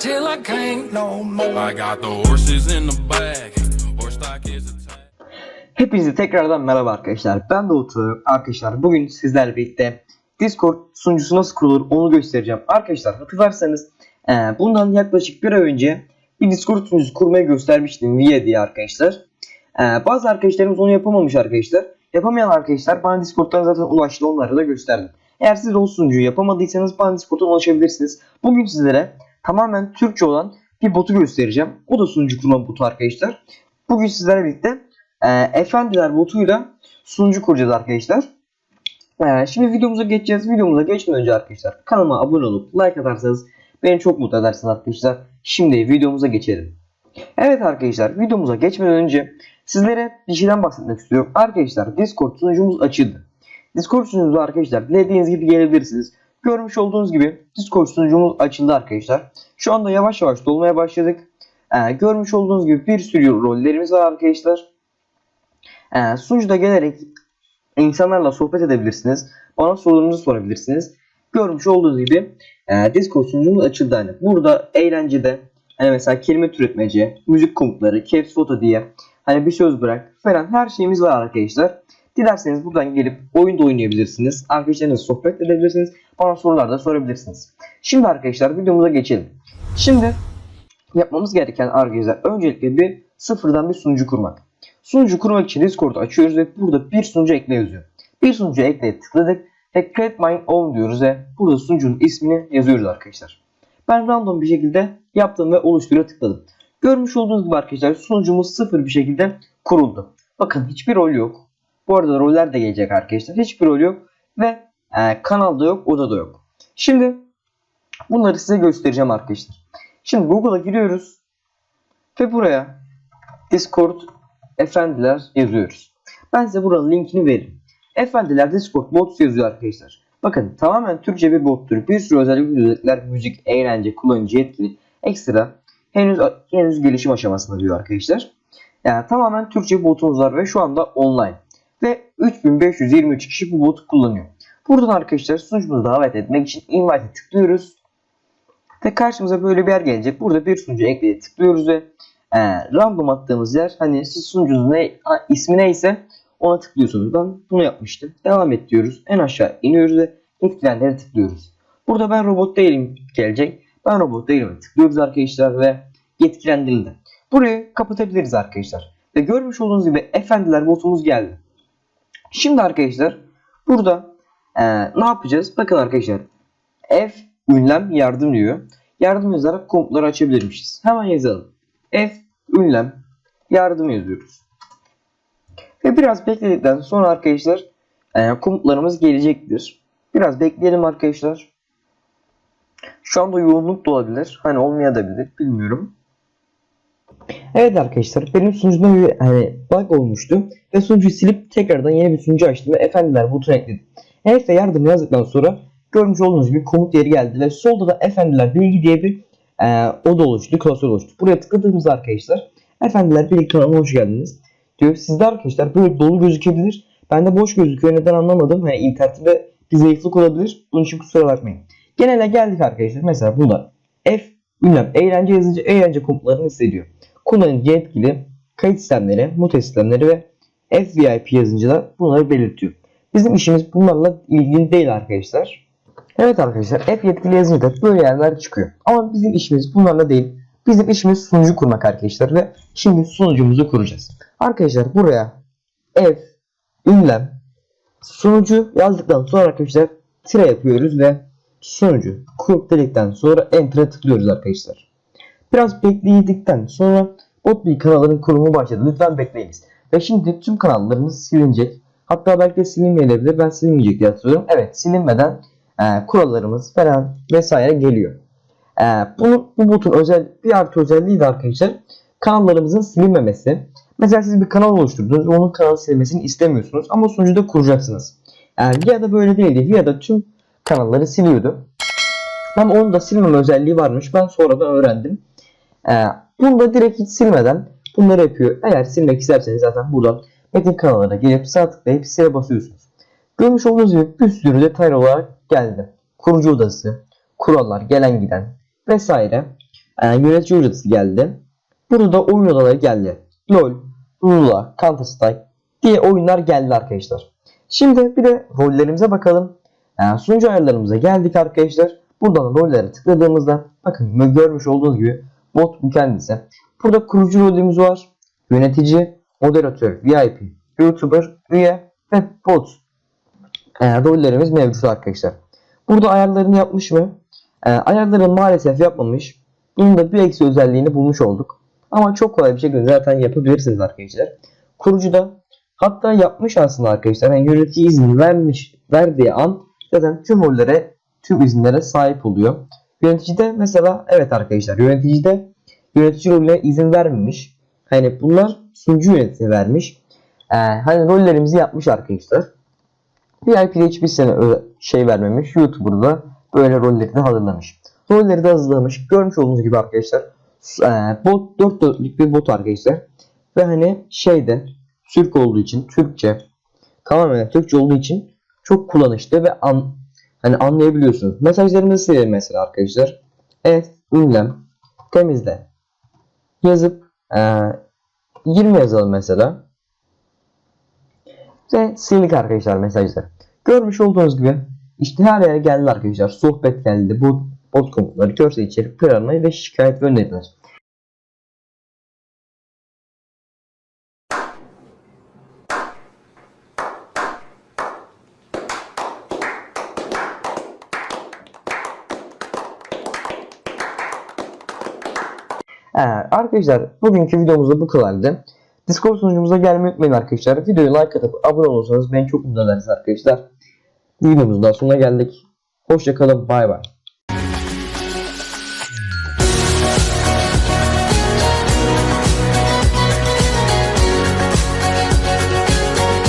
till I can't no more. I got the horses in the back. Horse stock is a tag. Hepinize tekrardan merhaba arkadaşlar. Ben Doğu Tuğ. Arkadaşlar bugün sizlerle birlikte Discord sunucusu nasıl kurulur onu göstereceğim. Arkadaşlar hatırlarsanız e, bundan yaklaşık bir ay önce bir Discord sunucusu kurmayı göstermiştim Via diye arkadaşlar. E, bazı arkadaşlarımız onu yapamamış arkadaşlar. Yapamayan arkadaşlar bana Discord'dan zaten ulaştı onlara da gösterdim. Eğer siz de o sunucuyu yapamadıysanız bana Discord'dan ulaşabilirsiniz. Bugün sizlere tamamen Türkçe olan bir botu göstereceğim. O da sunucu kurma botu arkadaşlar. Bugün sizlerle birlikte e, Efendiler botuyla sunucu kuracağız arkadaşlar. E, şimdi videomuza geçeceğiz. Videomuza geçmeden önce arkadaşlar kanalıma abone olup like atarsanız beni çok mutlu edersiniz arkadaşlar. Şimdi videomuza geçelim. Evet arkadaşlar videomuza geçmeden önce sizlere bir şeyden bahsetmek istiyorum. Arkadaşlar Discord sunucumuz açıldı. Discord sunucumuza arkadaşlar dilediğiniz gibi gelebilirsiniz. Görmüş olduğunuz gibi Discord sunucumuz açıldı arkadaşlar. Şu anda yavaş yavaş dolmaya başladık. Ee, görmüş olduğunuz gibi bir sürü rollerimiz var arkadaşlar. Ee, sunucuda gelerek insanlarla sohbet edebilirsiniz. Bana sorularınızı sorabilirsiniz. Görmüş olduğunuz gibi e, Discord sunucumuz açıldı. Hani burada eğlencede hani mesela kelime türetmece, müzik komutları, caps foto diye hani bir söz bırak falan her şeyimiz var arkadaşlar. Dilerseniz buradan gelip oyun da oynayabilirsiniz. Arkadaşlarınızla sohbet edebilirsiniz. Bana sorular da sorabilirsiniz. Şimdi arkadaşlar videomuza geçelim. Şimdi yapmamız gereken arkadaşlar öncelikle bir sıfırdan bir sunucu kurmak. Sunucu kurmak için Discord'u açıyoruz ve burada bir sunucu ekle yazıyor. Bir sunucu ekleye tıkladık ve create my own diyoruz ve burada sunucunun ismini yazıyoruz arkadaşlar. Ben random bir şekilde yaptım ve oluştura tıkladım. Görmüş olduğunuz gibi arkadaşlar sunucumuz sıfır bir şekilde kuruldu. Bakın hiçbir rol yok. Bu arada roller de gelecek arkadaşlar. Hiçbir rol yok ve e, kanalda yok, odada yok. Şimdi bunları size göstereceğim arkadaşlar. Şimdi Google'a giriyoruz ve buraya Discord Efendiler yazıyoruz. Ben size buranın linkini veririm. Efendiler Discord bot yazıyor arkadaşlar. Bakın tamamen Türkçe bir bottur. Bir sürü özellik özellikler, müzik, eğlence, kullanıcı yetkili, ekstra henüz henüz gelişim aşamasında diyor arkadaşlar. Yani tamamen Türkçe botumuz var ve şu anda online. Ve 3523 kişi bu botu kullanıyor. Buradan arkadaşlar sunucumuzu davet etmek için invite'e tıklıyoruz. Ve karşımıza böyle bir yer gelecek. Burada bir sunucu ekleye tıklıyoruz ve e, random attığımız yer hani siz sunucunuzun ne, ismi neyse ona tıklıyorsunuz. Ben bunu yapmıştım. Devam et diyoruz. En aşağı iniyoruz ve etkilenlere tıklıyoruz. Burada ben robot değilim gelecek. Ben robot değilim. Tıklıyoruz arkadaşlar ve yetkilendirildi. Burayı kapatabiliriz arkadaşlar. Ve görmüş olduğunuz gibi efendiler botumuz geldi. Şimdi arkadaşlar burada e, ne yapacağız? Bakın arkadaşlar F ünlem yardım diyor. Yardım yazarak komutları açabilirmişiz. Hemen yazalım. F ünlem yardım yazıyoruz. Ve biraz bekledikten sonra arkadaşlar e, komutlarımız gelecektir. Biraz bekleyelim arkadaşlar. Şu anda yoğunluk da olabilir. Hani olmayabilir. Bilmiyorum. Evet arkadaşlar benim sunucumda bir hani bug olmuştu. Ve sunucuyu silip tekrardan yeni bir sunucu açtım ve efendiler butonu ekledim. Ve yardım yazdıktan sonra görmüş olduğunuz gibi komut yeri geldi ve solda da efendiler bilgi diye bir e, oda oluştu, klasör oluştu. Buraya tıkladığımızda arkadaşlar efendiler bilgi kanalına hoş geldiniz diyor. Sizde arkadaşlar böyle dolu gözükebilir. Ben de boş gözüküyor neden anlamadım. Yani internetimde bir zayıflık olabilir. Bunun için kusura bakmayın. Genele geldik arkadaşlar. Mesela bunda F ünlem eğlence yazıcı eğlence komutlarını hissediyor. Kullanıcı yetkili kayıt sistemleri, mute sistemleri ve FVIP yazınca da bunları belirtiyor. Bizim işimiz bunlarla ilgili değil arkadaşlar. Evet arkadaşlar F yetkili yazınca da böyle yerler çıkıyor. Ama bizim işimiz bunlarla değil. Bizim işimiz sunucu kurmak arkadaşlar ve şimdi sunucumuzu kuracağız. Arkadaşlar buraya F ünlem sunucu yazdıktan sonra arkadaşlar tire yapıyoruz ve sunucu kurup dedikten sonra enter'a tıklıyoruz arkadaşlar. Biraz bekledikten sonra Botbee kanalının kurumu başladı. Lütfen bekleyiniz. Ve şimdi tüm kanallarımız silinecek. Hatta belki de silinmeyebilir. Ben silinmeyecek diye hatırlıyorum. Evet silinmeden e, kurallarımız falan vesaire geliyor. E, bunu, bu botun özel bir artı özelliği de arkadaşlar kanallarımızın silinmemesi. Mesela siz bir kanal oluşturdunuz ve onun kanal silmesini istemiyorsunuz ama sunucuda kuracaksınız. Yani ya da böyle değildi ya da tüm kanalları siliyordu. Ama onun da silmeme özelliği varmış. Ben sonradan öğrendim. Ee, bunu da direkt hiç silmeden bunları yapıyor. Eğer silmek isterseniz zaten buradan metin kanalına gelip sağ tıklayıp sile basıyorsunuz. Görmüş olduğunuz gibi bir sürü detay olarak geldi. Kurucu odası, kurallar, gelen giden vesaire. e, yönetici ücreti geldi. Burada da oyun odaları geldi. LoL, Lula, Counter Strike diye oyunlar geldi arkadaşlar. Şimdi bir de rollerimize bakalım. E, sunucu ayarlarımıza geldik arkadaşlar. Buradan rollere tıkladığımızda bakın görmüş olduğunuz gibi bot bu kendisi. Burada kurucu rolümüz var. Yönetici, moderatör, VIP, YouTuber, üye ve bot e, rollerimiz mevcut arkadaşlar. Burada ayarlarını yapmış mı? E, ayarlarını maalesef yapmamış. Bunun da bir eksi özelliğini bulmuş olduk. Ama çok kolay bir şekilde zaten yapabilirsiniz arkadaşlar. Kurucu da hatta yapmış aslında arkadaşlar. Yani yönetici izin vermiş, verdiği an zaten tüm rollere, tüm izinlere sahip oluyor. Yöneticide mesela evet arkadaşlar yöneticide yönetici rolüne izin vermemiş. Hani bunlar sunucu yönetici vermiş. Ee, hani rollerimizi yapmış arkadaşlar. VIP'de hiçbir sene şey vermemiş. YouTuber'da böyle rolleri de hazırlamış. Rolleri de hazırlamış. Görmüş olduğunuz gibi arkadaşlar. Ee, bot 4 dörtlük bir bot arkadaşlar. Ve hani şeyde Türk olduğu için Türkçe tamamen Türkçe olduğu için çok kullanışlı ve an, hani anlayabiliyorsunuz. Mesajlarımızı silelim mesela arkadaşlar. Evet, ünlem, temizle. Yazıp ee, 20 yazalım mesela. Ve sildik arkadaşlar mesajları. Görmüş olduğunuz gibi işte her yere geldi arkadaşlar. Sohbet geldi. Bu bot komutları, görsel içerik, planlama ve şikayet ve öneriler. Ee, arkadaşlar bugünkü videomuz da bu kadardı. Discord sunucumuza gelmeyi unutmayın arkadaşlar. Videoyu like atıp abone olursanız beni çok mutlu edersiniz arkadaşlar. Videomuzun da sonuna geldik. Hoşçakalın. Bay bay.